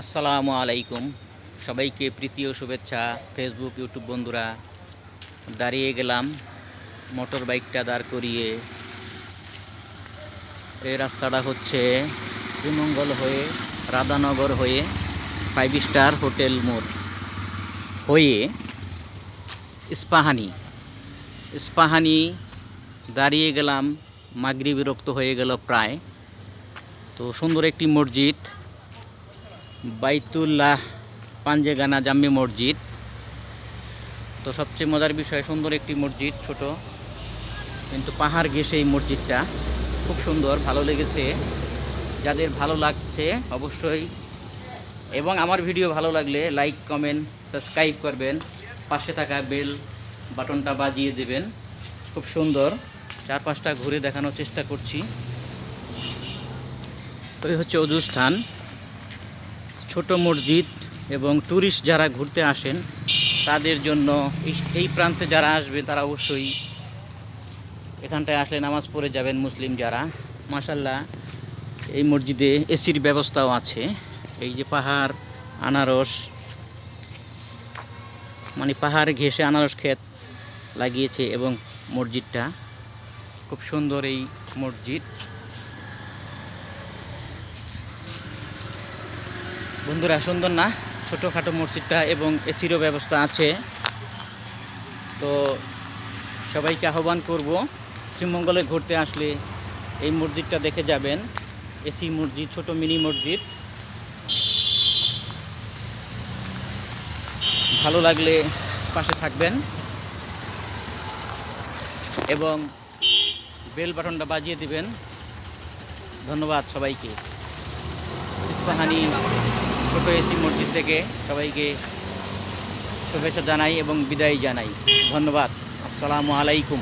আসসালামু আলাইকুম। সবাইকে প্রীতি ও শুভেচ্ছা। ফেসবুক ইউটিউব বন্ধুরা, দাঁড়িয়ে গেলাম। মোটর বাইকটা দাঁড় করিয়ে। এই রাস্তাটা হচ্ছে শ্রীমঙ্গল হয়ে, রাধানগর হয়ে ফাইভ স্টার হোটেল মোড় হয়ে ইস্পাহানি। ইস্পাহানি, দাঁড়িয়ে গেলাম। মাগরি বিরক্ত হয়ে গেল প্রায়। তো সুন্দর একটি মসজিদ। বাইতুল্লাহ পাঞ্জেগানা জাম্মি মসজিদ। তো সবচেয়ে মজার বিষয়, সুন্দর একটি মসজিদ, ছোট। কিন্তু পাহাড় ঘেসে এই মসজিদটা। খুব সুন্দর, ভালো লেগেছে। যাদের ভালো লাগছে অবশ্যই। এবং আমার ভিডিও ভালো লাগলে লাইক, কমেন্ট, সাবস্ক্রাইব করবেন। পাশে থাকা বেল বাটনটা বাজিয়ে দেবেন। খুব সুন্দর। চারপাশটা ঘুরে দেখানোর চেষ্টা করছি। তো হচ্ছে অজু স্থান। ছোট মসজিদ এবং ট্যুরিস্ট যারা ঘুরতে আসেন, তাদের জন্য এই- প্রান্তে যারা আসবে, তারা অবশ্যই এখানটায় আসলে নামাজ পড়ে যাবেন মুসলিম যারা। মাসাল্লাহ এই মসজিদে এসির ব্যবস্থাও আছে। এই যে পাহাড়, আনারস মানে পাহাড় ঘেঁষে আনারস ক্ষেত লাগিয়েছে এবং মসজিদটা। খুব সুন্দর এই মসজিদ। বন্ধুরা, সুন্দর না? ছোটোখাটো মসজিদটা এবং এসিরও ব্যবস্থা আছে। তো সবাইকে আহ্বান করব, শ্রীমঙ্গলে ঘুরতে আসলে এই মসজিদটা দেখে যাবেন। এসি মসজিদ, ছোট মিনি মসজিদ। ভালো লাগলে পাশে থাকবেন। এবং বেল বাটনটা বাজিয়ে দিবেন। ধন্যবাদ সবাইকে। ইস্পাহানি। ছোট এসি মসজিদ থেকে সবাইকে শুভেচ্ছা জানাই এবং বিদায় জানাই। ধন্যবাদ। আসসালামু আলাইকুম।